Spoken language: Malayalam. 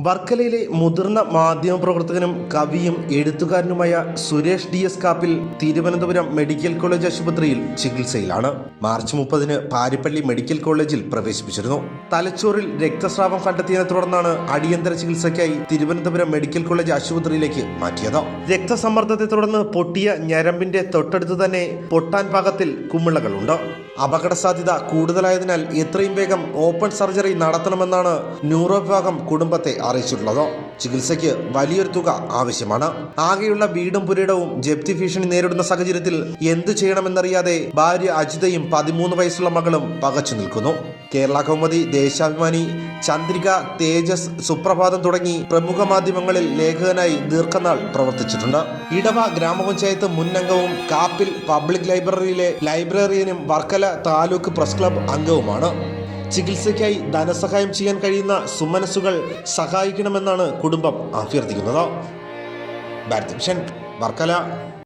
വർക്കലയിലെ മുതിർന്ന മാധ്യമപ്രവർത്തകനും കവിയും എഴുത്തുകാരനുമായ Suresh D S Kappil Thiruvananthapuram medical college ആശുപത്രിയിൽ ചികിത്സയിലാണ്. മാർച്ച് മുപ്പതിന് പാരിപ്പള്ളി മെഡിക്കൽ കോളേജിൽ പ്രവേശിപ്പിച്ചിരുന്നു. തലച്ചോറിൽ രക്തസ്രാവം കണ്ടെത്തിയതിനെ തുടർന്നാണ് അടിയന്തര ചികിത്സയ്ക്കായി തിരുവനന്തപുരം മെഡിക്കൽ കോളേജ് ആശുപത്രിയിലേക്ക് മാറ്റിയത്. രക്തസമ്മർദ്ദത്തെ തുടർന്ന് പൊട്ടിയ ഞരമ്പിന്റെ തൊട്ടടുത്ത് തന്നെ പൊട്ടാൻ പാകത്തിൽ കുമിളകളുണ്ട്. അപകട സാധ്യത കൂടുതലായതിനാൽ എത്രയും വേഗം ഓപ്പൺ സർജറി നടത്തണമെന്നാണ് ന്യൂറോ വിഭാഗം കുടുംബത്തെ അറിയിച്ചിട്ടുള്ളത്. ചികിത്സയ്ക്ക് വലിയൊരു തുക ആവശ്യമാണ്. ആകെയുള്ള വീടും പുരയിടവും ജപ്തി ഭീഷണി നേരിടുന്ന സാഹചര്യത്തിൽ എന്തു ചെയ്യണമെന്നറിയാതെ ഭാര്യ അജിതയും പതിമൂന്ന് വയസ്സുള്ള മകളും പകച്ചു നിൽക്കുന്നു. കേരള കൗമുദി ദേശാഭിമാനി ചന്ദ്രിക തേജസ് സുപ്രഭാതം തുടങ്ങി പ്രമുഖ മാധ്യമങ്ങളിൽ ലേഖകനായി ദീർഘനാൾ പ്രവർത്തിച്ചിട്ടുണ്ട്. ഇടവ ഗ്രാമപഞ്ചായത്ത് മുൻ അംഗവും കാപ്പിൽ പബ്ലിക് ലൈബ്രറിയിലെ ലൈബ്രറിയനും വർക്കല താലൂക്ക് പ്രസ് ക്ലബ് അംഗവുമാണ്. ചികിത്സയ്ക്കായി ധനസഹായം ചെയ്യാൻ കഴിയുന്ന സുമനസ്സുകൾ സഹായിക്കണമെന്നാണ് കുടുംബം അഭ്യർത്ഥിക്കുന്നത്. വർക്കല.